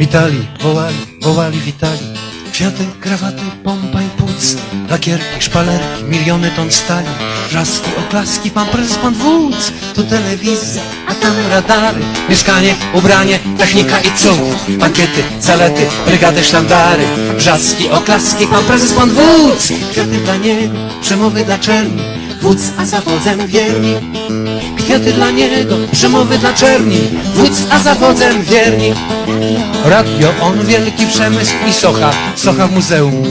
Witali, wołali, wołali, witali. Kwiaty, krawaty, pompa i płuc, lakierki, szpalerki, miliony ton stali, wrzaski, oklaski, pan prezes, pan wódz, tu telewizja, a tam radary, mieszkanie, ubranie, technika i cud, pakiety, zalety, brygady, sztandary, wrzaski, oklaski, pan prezes, pan wódz, kwiaty dla niego, przemowy dla czerni, wódz, a za wodzem wierni, kwiaty dla niego, przemowy dla czerni, wódz, a za wodzem wierni. Radio, on wielki przemysł i socha, socha w muzeum.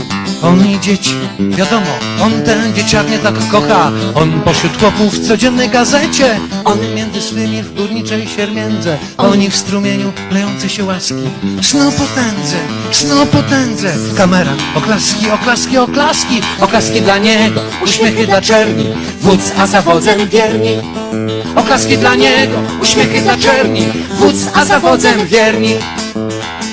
On i dzieci, wiadomo, on ten dzieciarnie tak kocha. On pośród chłopów w codziennej gazecie. On między swymi w górniczej siermiędze. Oni w strumieniu lejące się łaski. Snu potędze, snu potędze. Kamera, oklaski, oklaski, oklaski. Oklaski dla niego, uśmiechy dla czerni. Wódz, a za wodzem wierni. Oklaski dla niego, uśmiechy dla czerni. Wódz, a za wodzem wierni.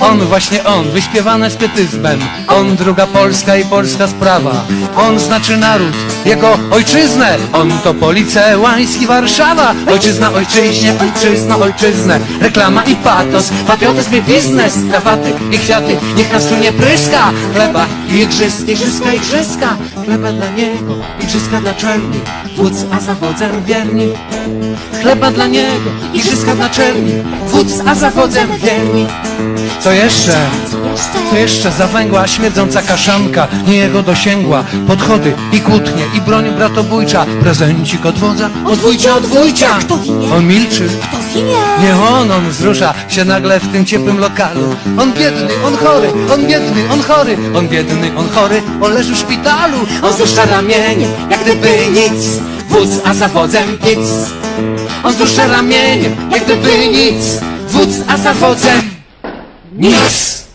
On, właśnie on, wyśpiewane z pietyzmem. On, druga Polska i polska sprawa. On znaczy naród, jego ojczyznę. On to Police, Łański, Warszawa. Ojczyzna, ojczyźnie, ojczyzna, ojczyznę. Reklama i patos, patriotyzm i biznes. Krawaty i kwiaty, niech nas tu nie pryska. Chleba i igrzysk, igrzyska, igrzyska. Chleba dla niego, igrzyska dla czerni. Wódz, a za wodzem wierni. Chleba dla niego, igrzyska dla czerni. Wódz, a za wodzem wierni co jeszcze? Co jeszcze? Zawęgła, śmierdząca kaszanka, nie jego dosięgła. Podchody i kłótnie, i broń bratobójcza. Prezencik od wodza, odwójcia, odwójcia. On milczy. Nie on, on wzrusza się nagle w tym ciepłym lokalu. On biedny, on chory, on biedny, on chory. On biedny, on chory, on leży w szpitalu. On wzrusza ramieniem, jak gdyby nic. Wódz, a za wodzem pic. On wzrusza ramieniem, jak gdyby nic. Wódz, a za wodzem nic.